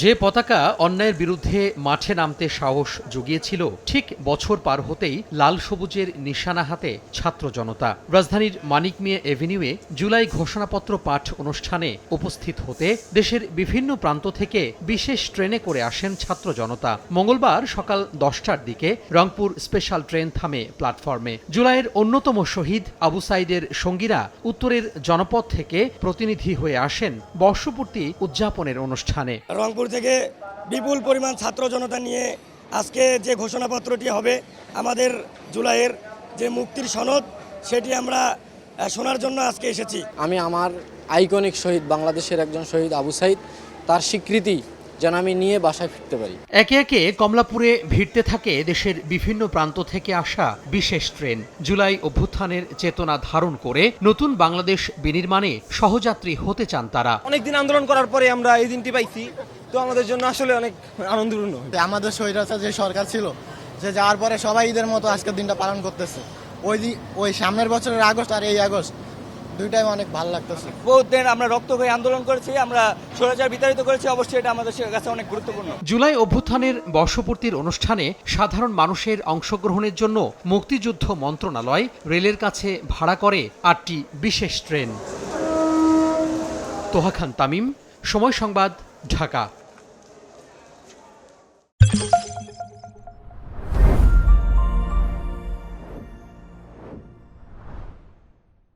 যে পতাকা অন্যায়ের বিরুদ্ধে মাঠে নামতে সাহস জুগিয়েছিল, ঠিক বছর পার হতেই লাল সবুজের নিশানা হাতে ছাত্র জনতা। রাজধানীর মানিক মিয়া এভিনিউয়ে জুলাই ঘোষণাপত্র পাঠ অনুষ্ঠানে উপস্থিত হতে দেশের বিভিন্ন প্রান্ত থেকে বিশেষ ট্রেনে করে আসেন ছাত্র জনতা। মঙ্গলবার সকাল দশটার দিকে রংপুর স্পেশাল ট্রেন থামে প্ল্যাটফর্মে। জুলাইয়ের অন্যতম শহীদ আবু সাইদের সঙ্গীরা উত্তরের জনপদ থেকে প্রতিনিধি হয়ে আসেন বর্ষপূর্তি উদযাপনের অনুষ্ঠানে। রংপুর থেকে বিপুল পরিমাণ ছাত্র জনতা নিয়ে আজকে যে ঘোষণাপত্রটি হবে আমাদের জুলাইয়ের যে মুক্তির সনদ সেটি আমরা শোনার জন্য আজকে এসেছি। আমি আমার আইকনিক শহীদ বাংলাদেশের একজন শহীদ আবু সাইদ তার স্বীকৃতি যেন আমি নিয়ে বাসায় ফিরতে পারি। একে একে কমলাপুরে ভিড়তে থাকে দেশের বিভিন্ন প্রান্ত থেকে আসা বিশেষ ট্রেন। জুলাই অভ্যুত্থানের চেতনা ধারণ করে নতুন বাংলাদেশ বিনির্মাণে সহযাত্রী হতে চান তারা। অনেকদিন আন্দোলন করার পরে আমরা এই দিনটি পাইছি। তো আমাদের জন্য আসলে অনেক আনন্দপূর্ণ। আমাদের স্বৈরাচার যে সরকার ছিল যে যাওয়ার পরে সবাই ঈদের মতো আজকের দিনটা পালন করতেছে। ওই দি- ওই সামনের বছরের আগস্ট আর এই আগস্ট দুইটাই অনেক ভালো লাগতেছে। বহুত দিন আমরা রক্ত হয়ে আন্দোলন করেছি আমরা স্বৈরাচার বিতাড়িত করেছি অবশ্যই এটা আমাদের কাছে অনেক গুরুত্বপূর্ণ। জুলাই অভ্যুত্থানের বর্ষপূর্তির অনুষ্ঠানে সাধারণ মানুষের অংশগ্রহণের জন্য মুক্তিযুদ্ধ মন্ত্রণালয় রেলের কাছে ভাড়া করে আটটি বিশেষ ট্রেন। তোহা খান তামিম সময় সংবাদ ঢাকা।